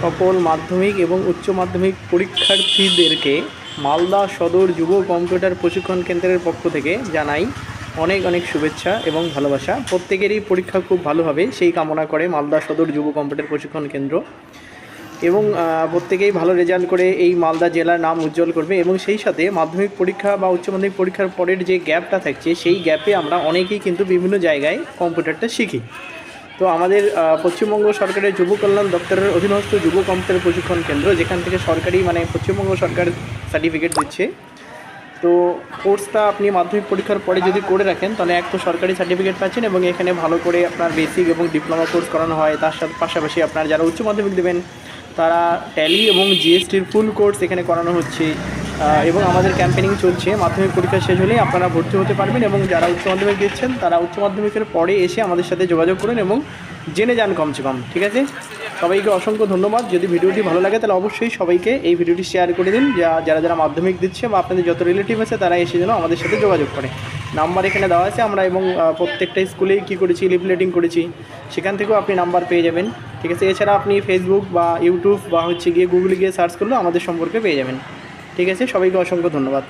সকল মাধ্যমিক এবং উচ্চ মাধ্যমিক পরীক্ষার্থীদেরকে মালদা সদর যুব কম্পিউটার প্রশিক্ষণ কেন্দ্রের পক্ষ থেকে জানাই অনেক অনেক শুভেচ্ছা এবং ভালোবাসা। প্রত্যেকেরই পরীক্ষা খুব ভালো হবে, সেই কামনা করে মালদা সদর যুব কম্পিউটার প্রশিক্ষণ কেন্দ্র। এবং প্রত্যেকেই ভালো রেজাল্ট করে এই মালদা জেলার নাম উজ্জ্বল করবে এবং সেই সাথে মাধ্যমিক পরীক্ষা বা উচ্চ মাধ্যমিক পরীক্ষার পরের যে গ্যাপটা থাকছে, সেই গ্যাপে আমরা অনেকেই কিন্তু বিভিন্ন জায়গায় কম্পিউটারটা শিখি। তো আমাদের পশ্চিমবঙ্গ সরকারের যুব কল্যাণ দপ্তরের অধীনস্থ যুব কম্পিউটার প্রশিক্ষণ কেন্দ্র, যেখান থেকে সরকারি মানে পশ্চিমবঙ্গ সরকার সার্টিফিকেট দিচ্ছে। তো কোর্সটা আপনি মাধ্যমিক পরীক্ষার পরে যদি করে রাখেন, তাহলে এক তো সরকারি সার্টিফিকেট পাচ্ছেন এবং এখানে ভালো করে আপনার বেসিক এবং ডিপ্লোমা কোর্স করানো হয়। তার সাথে পাশাপাশি আপনার যারা উচ্চ মাধ্যমিক দেবেন, তারা ট্যালি এবং জিএসটির ফুল কোর্স এখানে করানো হচ্ছে। এবং আমাদের ক্যাম্পেনিং চলছে, মাধ্যমিক পরীক্ষা শেষ হলেই আপনারা ভর্তি হতে পারবেন এবং যারা উচ্চ মাধ্যমিক দিচ্ছেন, তারা উচ্চ মাধ্যমিকের পরে এসে আমাদের সাথে যোগাযোগ করুন এবং জেনে যান কমসে কম ঠিক আছে? সবাইকে অসংখ্য ধন্যবাদ। যদি ভিডিওটি ভালো লাগে, তাহলে অবশ্যই সবাইকে এই ভিডিওটি শেয়ার করে দিন। যা, যারা যারা মাধ্যমিক দিচ্ছে বা আপনাদের যত রিলেটিভ আছে তারা এসে যেন আমাদের সাথে যোগাযোগ করে। নাম্বার এখানে দেওয়া আছে, আমরা এবং প্রত্যেকটা স্কুলেই কী করেছি লিফলেটিং করেছি। সেখান থেকেও আপনি নাম্বার পেয়ে যাবেন, ঠিক আছে? এছাড়া আপনি ফেসবুক বা ইউটিউব বা হচ্ছে গিয়ে গুগলে গিয়ে সার্চ করলেও আমাদের সম্পর্কে পেয়ে যাবেন। ঠিক আছে সবাইকে অসংখ্য ধন্যবাদ।